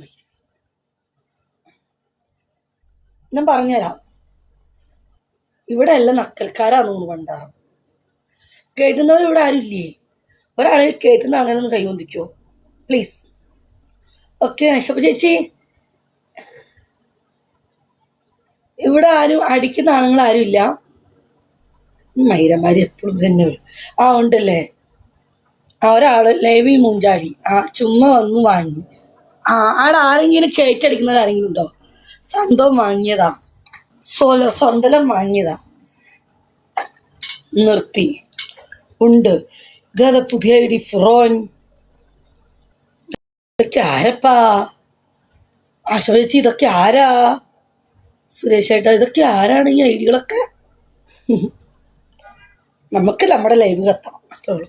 My ഞാൻ പറഞ്ഞുതരാം. ഇവിടെ എല്ലാം നക്കൽക്കാരാണ് തോന്നുന്നു പണ്ടാറ് കേട്ടുന്നവർ ഇവിടെ ആരും ഇല്ലേ ഒരാളെ കേട്ടുന്ന അങ്ങനെ ഒന്ന് കൈ പൊന്തിക്കോ. പ്ലീസ് ഓക്കെ ഐഷപ്പ ചേച്ചി. ഇവിടെ ആരും അടിക്കുന്ന ആണുങ്ങൾ ആരും ഇല്ല മൈരന്മാര് എപ്പോഴും തന്നെ വരും. ആ ഉണ്ടല്ലേ? ആ ഒരാൾ ലേവി മൂഞ്ചാടി. ആ ചുമ്മാ വന്ന് വാങ്ങി. ആ ആടെ ആരെങ്കിലും കയറ്റടിക്കുന്നവർ ആരെങ്കിലും ഉണ്ടോ? സ്വന്തം വാങ്ങിയതാ. സ്വല സ്വന്തം വാങ്ങിയതാ. നിർത്തി. ഉണ്ട്. ഇതേതാ പുതിയ ഐഡി ഫ്രോൻ ഇതൊക്കെ ആരപ്പാ? ആശ്രയിച്ച് ഇതൊക്കെ ആരാ? സുരേഷ് ഏട്ടാ ഇതൊക്കെ ആരാണ് ഈ ഐഡികളൊക്കെ? നമുക്ക് നമ്മുടെ ലൈവ് കത്താം അത്രേ ഉള്ളൂ.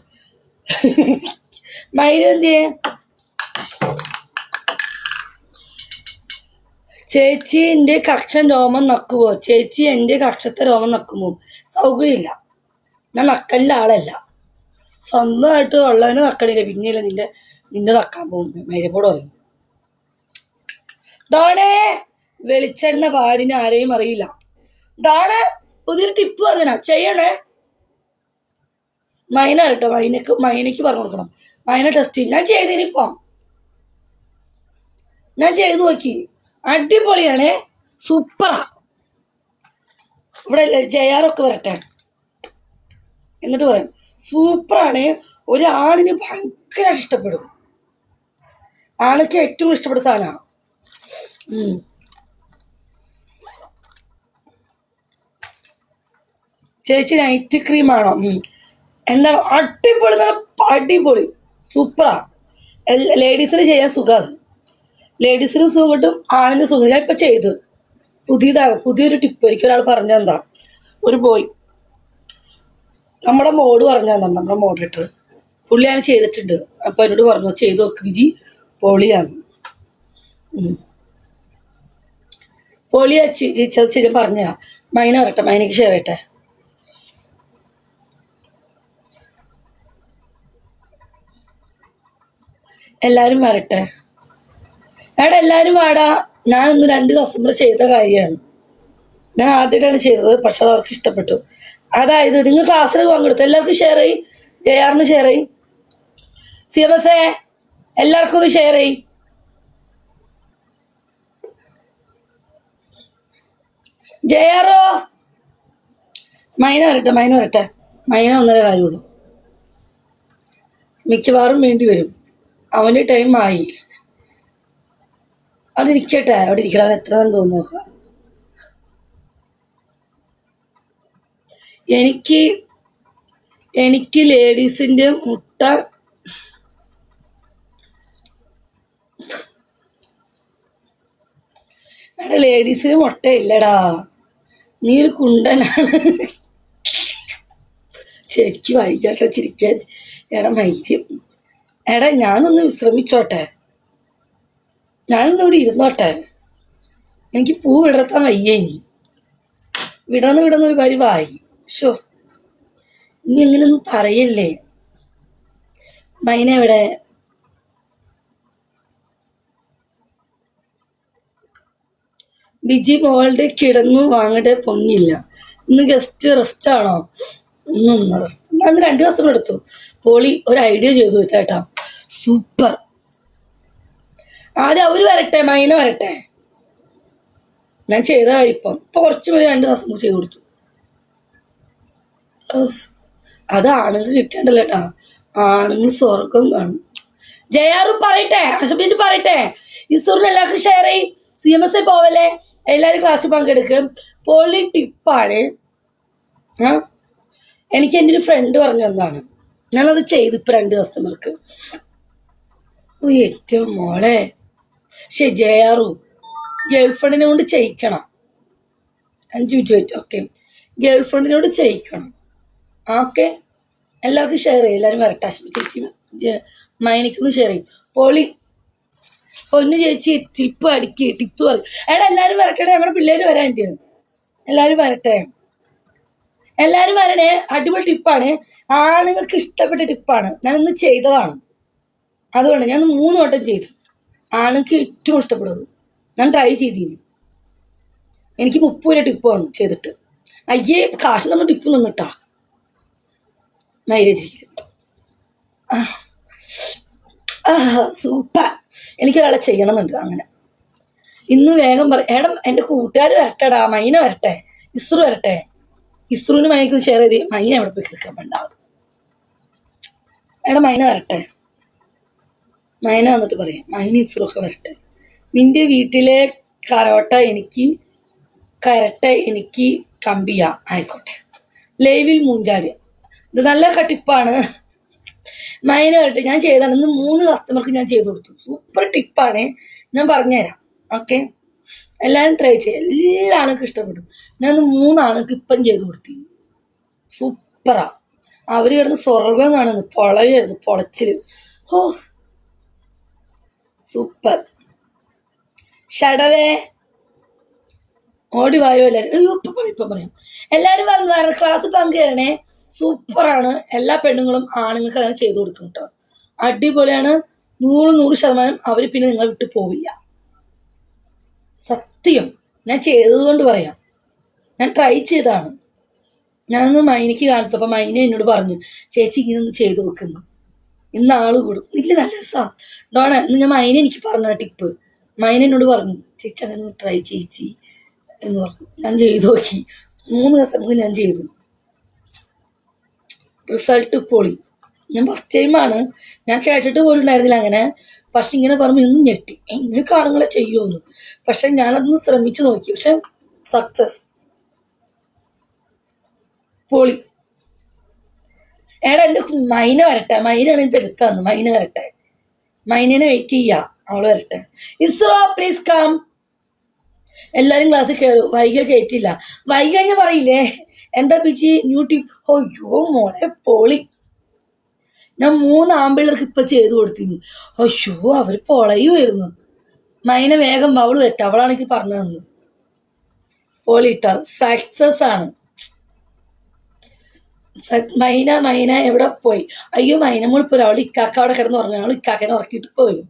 ചേച്ചി എന്റെ കക്ഷൻ രോമം നക്കുമോ ചേച്ചി എന്റെ കക്ഷത്തെ രോമം നക്കുമോ? സൗകര്യമില്ല. ഞാൻ നക്കലിന്റെ ആളല്ല. സ്വന്തമായിട്ട് ഉള്ളവനെ നക്കണില്ല. പിന്നെയല്ല നിന്റെ നിന്റെ നക്കാൻ പോകുന്നത്? മൈരപ്പോട് പറയും. ഡോണേ വെളിച്ചെണ്ണ പാടിന് ആരെയും അറിയില്ല. ഡോണേ പുതിയൊരു ടിപ്പ് പറഞ്ഞാ ചെയ്യണേ. മൈന കേട്ടോ. മൈനക്ക് മൈനക്ക് പറഞ്ഞു കൊടുക്കണം. മൈന ടെസ്റ്റ് ഞാൻ ചെയ്തിനിപ്പം ഞാൻ ചെയ്തു നോക്കി. അടിപൊളിയാണേ സൂപ്പറാ ഇവിടെ ജയാറൊക്കെ വരട്ടെ. എന്നിട്ട് പറയാം. സൂപ്പറാണ് ഒരാളിന് ഭയങ്കര ഇഷ്ടപ്പെടും. ആൾക്ക് ഏറ്റവും ഇഷ്ടപ്പെട്ട സാധനമാണ് ചേച്ചി നൈറ്റ് ക്രീമാണോ എന്താ അടിപൊളി അടിപൊളി. സൂപ്പറാ ലേഡീസിന് ചെയ്യാൻ സുഖമാണ് ലേഡീസിന് സുഖം കിട്ടും ആണിന് സുഖം ഞാൻ ഇപ്പം ചെയ്ത്. പുതിയതാണ് പുതിയൊരു ടിപ്പ് എനിക്ക് ഒരാൾ പറഞ്ഞു തന്നാ. ഒരു ബോയ് നമ്മുടെ മോഡ് പറഞ്ഞു തന്നെ നമ്മുടെ മോഡലിട്ട് പുള്ളി ഞാൻ ചെയ്തിട്ടുണ്ട്. അപ്പം എന്നോട് പറഞ്ഞു ചെയ്ത് നോക്ക് വിജി പൊളിയാണ്. പൊളിയാ ചേച്ചി ശരി പറഞ്ഞ മൈന വരട്ടെ മൈനക്ക് ഷെയർ ചെയ്യട്ടെ. എല്ലാരും വരട്ടെ. എടാ എല്ലാവരും വാടാ. ഞാൻ ഇന്ന് രണ്ട് കസ്റ്റമർ ചെയ്ത കാര്യമാണ്. ഞാൻ ആദ്യമായിട്ടാണ് ചെയ്തത് പക്ഷെ അത് അവർക്ക് ഇഷ്ടപ്പെട്ടു. അതായത് നിങ്ങൾ ക്ലാസ്സിൽ പങ്കെടുത്തു എല്ലാവർക്കും ഷെയർ ചെയ്യും. ജയാറിന് ഷെയർ ചെയ്യും. സി എം എസ് എ എല്ലാവർക്കും ഒന്ന് ഷെയർ ചെയ്യും. ജയാറോ? മൈന വരട്ടെ മൈന വരട്ടെ. മൈന ഒന്നര കാര്യമുള്ളൂ. മിക്കവാറും വേണ്ടി വരും. അവന്റെ ടൈം ആയി. അവിടെ ഇരിക്കട്ടെ അവിടെ ഇരിക്കണം. അവൻ എത്ര നേരം തോന്നുന്നു നോക്കാം. എനിക്ക് എനിക്ക് ലേഡീസിന്റെ മുട്ട എടാ ലേഡീസിന് മുട്ടയില്ലടാ. നീ ഒരു കുണ്ടനാണ്. ശരിക്കും വൈകാട്ടെ ചിരിക്കാൻ. എടാ മൈദ്യം. എടാ ഞാനൊന്ന് വിശ്രമിച്ചോട്ടെ. ഞാനൊന്ന് ഇവിടെ ഇരുന്നോട്ടെ. എനിക്ക് പൂ വിടർത്താൻ വയ്യ ഇനി. വിടന്ന് വിടർന്ന് ഒരു പരിവായി ഷോ ഇനി എങ്ങനെയൊന്നും പറയല്ലേ? മൈന എവിടെ ബിജി മോളുടെ കിടന്നു വാങ്ങടെ പൊങ്ങില്ല. ഇന്ന് ഗസ്റ്റ് റെസ്റ്റ് ആണോ? റെസ്റ്റ് ഇന്ന് രണ്ട് ദിവസം എടുത്തു. പോളി ഒരു ഐഡിയ ചെയ്തു വെച്ചേട്ടാ സൂപ്പർ. ആദ്യം അവർ വരട്ടെ മൈന വരട്ടെ. ഞാൻ ചെയ്ത കാര്യം ഇപ്പം. ഇപ്പൊ കുറച്ച് രണ്ട് ദിവസം ചെയ്ത് കൊടുത്തു. അത് ആണുങ്ങൾ കിട്ടേണ്ടല്ലോ കേട്ടാ. ആണുങ്ങൾ സ്വർഗം കാണും. ജയാറും പറയട്ടെ അശബീജ് പറയട്ടെ. ഇസൂറിന് എല്ലാവർക്കും ഷെയർ ചെയ്യും. സി എം എസ് ഐ പോവല്ലേ? എല്ലാവരും ക്ലാസ്സിൽ പങ്കെടുക്കും. പോളി ടിപ്പാണ്. ആ? എനിക്ക് എന്റെ ഒരു ഫ്രണ്ട് പറഞ്ഞു തന്നാണ് ഞാനത് ചെയ്തു ഇപ്പം രണ്ട് കസ്റ്റമർക്ക് ഓ ഏറ്റവും മോളെ. പക്ഷേ ജയാറു ഗേൾഫ്രണ്ടിനെ കൊണ്ട് ചെയ്യിക്കണം. അഞ്ച് മിനിറ്റ് വെയിറ്റ് ഓക്കെ. ഗേൾഫ്രണ്ടിനോട് ചെയ്യിക്കണം. ഓക്കെ. എല്ലാവർക്കും ഷെയർ ചെയ്യും. എല്ലാവരും വരട്ടെ. ചേച്ചി മൈനിക്കൊന്ന് ഷെയർ ചെയ്യും. പൊളി പൊന്നു ചേച്ചി ടിപ്പ് അടിക്ക് ടിപ്പ് പറയും എടാ എല്ലാവരും വരട്ടെ നമ്മുടെ പിള്ളേർ വരാന്റെ എല്ലാവരും വരട്ടെ. എല്ലാവരും വരണേ. അടിപൊളി ടിപ്പാണ്. ആണുങ്ങൾക്ക് ഇഷ്ടപ്പെട്ട ടിപ്പാണ്. ഞാനൊന്ന് ചെയ്തതാണ്. അതുകൊണ്ട് ഞാൻ മൂന്ന് വട്ടം ചെയ്തു. ആണെങ്കിൽ ഏറ്റവും ഇഷ്ടപ്പെടുന്നത്. ഞാൻ ട്രൈ ചെയ്തിരുന്നു എനിക്ക് മുപ്പത് രൂപ ടിപ്പ് വന്നു ചെയ്തിട്ട്. അയ്യേ കാശ് നമ്മൾ ടിപ്പ് നിന്നിട്ടാ മൈലേജ് സൂപ്പർ എനിക്കൊരാളെ ചെയ്യണമെന്നുണ്ട് അങ്ങനെ. ഇന്ന് വേഗം പറ എടം എന്റെ കൂട്ടുകാർ വരട്ടെടാ മൈന വരട്ടെ ഇസ്രു വരട്ടെ. ഇസ്രുവിന് മൈനക്ക് ഷെയർ ചെയ്ത് മൈന എവിടെ പോയി കിടക്കാൻ വേണ്ട. എടാ മൈന വരട്ടെ. മൈന വന്നിട്ട് പറയാം. നയന ഇസ്രോക്ക് വരട്ടെ. നിന്റെ വീട്ടിലെ കരോട്ട എനിക്ക് കരട്ട എനിക്ക് കമ്പിയ. ആയിക്കോട്ടെ. ലൈവിൽ മൂഞ്ചാടിയ ഇത് നല്ല കട്ടിപ്പാണ്. നയന വരട്ടെ. ഞാൻ ചെയ്താണ് ഇന്ന് മൂന്ന് കസ്റ്റമർക്ക് ഞാൻ ചെയ്തു കൊടുത്തു. സൂപ്പർ ടിപ്പാണ്. ഞാൻ പറഞ്ഞുതരാം. ഓക്കെ എല്ലാവരും ട്രൈ ചെയ്യുക എല്ലാ ആൾക്കും ഇഷ്ടപ്പെടും ഞാൻ മൂന്നാൾക്ക് ഇപ്പം ചെയ്തു കൊടുത്തി. സൂപ്പറാ അവർ കിടന്ന് സ്വർഗം കാണുന്നു. പൊളയായിരുന്നു പൊളച്ചിൽ ഓ സൂപ്പർ. ഷടവേ. ഓടി വായോ എല്ലാവരും അയ്യോ ഇപ്പം പറയും ഇപ്പം പറയാം. എല്ലാവരും വേറെ ക്ലാസ് പങ്കുചേരണേ സൂപ്പറാണ്. എല്ലാ പെണ്ണുങ്ങളും ആണുങ്ങൾക്ക് അങ്ങനെ ചെയ്തു കൊടുക്കും കേട്ടോ അടിപൊളിയാണ്. നൂറ് നൂറ് ശതമാനം അവർ പിന്നെ നിങ്ങളെ വിട്ട് പോവില്ല. സത്യം. ഞാൻ ചെയ്തത് കൊണ്ട് പറയാം. ഞാൻ ട്രൈ ചെയ്താണ് ഞാനൊന്ന് മൈനയ്ക്ക് കാണിച്ചപ്പോൾ മൈന എന്നോട് പറഞ്ഞു ചേച്ചി ഇങ്ങനെ ചെയ്തു നോക്കുന്നു ഇന്ന് ആൾ കൂടും. ഇല്ല നല്ല രസമാണ് ഡോണ ഇന്ന് ഞാൻ മൈന എനിക്ക് പറഞ്ഞ ടിപ്പ്. മൈന എന്നോട് പറഞ്ഞു ചേച്ചി അങ്ങനെ ട്രൈ ചേച്ചി എന്ന് പറഞ്ഞു. ഞാൻ ചെയ്തു നോക്കി. മൂന്ന് ദിവസം ഞാൻ ചെയ്തു. റിസൾട്ട് പൊളി. ഞാൻ ഫസ്റ്റ് ടൈമാണ് ഞാൻ കേട്ടിട്ട് പോലും ഉണ്ടായിരുന്നില്ല അങ്ങനെ. പക്ഷെ ഇങ്ങനെ പറഞ്ഞു ഇന്ന് ഞെട്ടി. എങ്ങനെ കാണുങ്ങളെ ചെയ്യുമെന്ന് പക്ഷെ ഞാനതൊന്ന് ശ്രമിച്ചു നോക്കി. പക്ഷെ സക്സസ് പൊളി. എടാ എന്റെ മൈന വരട്ടെ. മൈനാണ് എടുക്കാന്ന് മൈന വരട്ടെ. മൈനനെ വെയിറ്റ് ചെയ്യാ. അവൾ വരട്ടെ. ഇസ്രോ പ്ലീസ് കം എല്ലാരും ക്ലാസ്സിൽ കയറും വൈകി കയറ്റില്ല വൈകി പറയില്ലേ? എന്താ പിച്ചി ന്യൂ ടിപ്പ് അയ്യോ മോളെ പോളി. ഞാൻ മൂന്ന് ആമ്പിള്ളേർക്ക് ഇപ്പൊ ചെയ്തു കൊടുത്തിരുന്നു. അയ്യോ അവർ വരുന്നു മൈന വേഗം അവൾ വെറ്റ അവളാണെങ്കിൽ പറഞ്ഞു പറഞ്ഞു പോളി ഇട്ട സക്സസ് ആണ്. മൈന മൈന എവിടെ പോയി? അയ്യോ മൈന മുളിപ്പോയി അവൾ ഇക്കാക്ക അവിടെ കിടന്ന് ഉറങ്ങി അവൾ ഇക്കാക്കനെ ഉറക്കിയിട്ട് പോയി.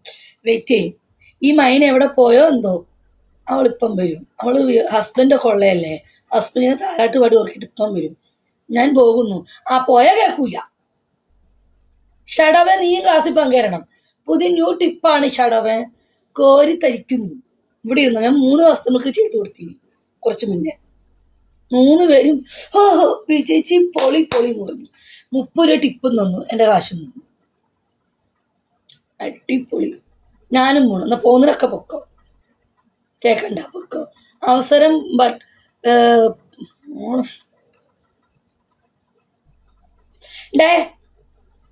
വെയിറ്റ് ചെയ്യും. ഈ മൈന എവിടെ പോയോ എന്തോ? അവളിപ്പം വരും. അവൾ ഹസ്ബൻഡ് കൊള്ളയല്ലേ? ഹസ്ബൻഡിനെ താരാട്ട് പാടി ഉറക്കിയിട്ട് ഇപ്പം വരും. ഞാൻ പോകുന്നു. ആ പോയ കേൾക്കൂല ഷടവൻ നീ ക്ലാസ്സിൽ പങ്കേരണം. പുതിയ ന്യൂ ടിപ്പാണ് ഷടവൻ കോരി തരിക്കുന്നു ഇവിടെ ഇരുന്നു? ഞാൻ മൂന്ന് വസ്തുക്കൾക്ക് ചെയ്തു കൊടുത്തിനി. കുറച്ച് മുന്നേ. മൂന്ന് പേരും വിജയിച്ച് പൊളി പൊളി പോയി മുപ്പത് രൂപ ടിപ്പും തന്നു എന്റെ കാശും തന്നു. അടിപൊളി. ഞാനും പോണു. എന്നാ പോകുന്നവരൊക്കെ പൊക്കോ? കേക്കണ്ട പൊക്കോ? അവസരം ബട്ട് ഡേ.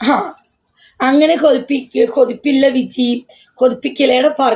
ആ അങ്ങനെ കൊതിപ്പിക്ക കൊതിപ്പില്ല വിജി. കൊതിപ്പിക്കലേടെ പറഞ്ഞു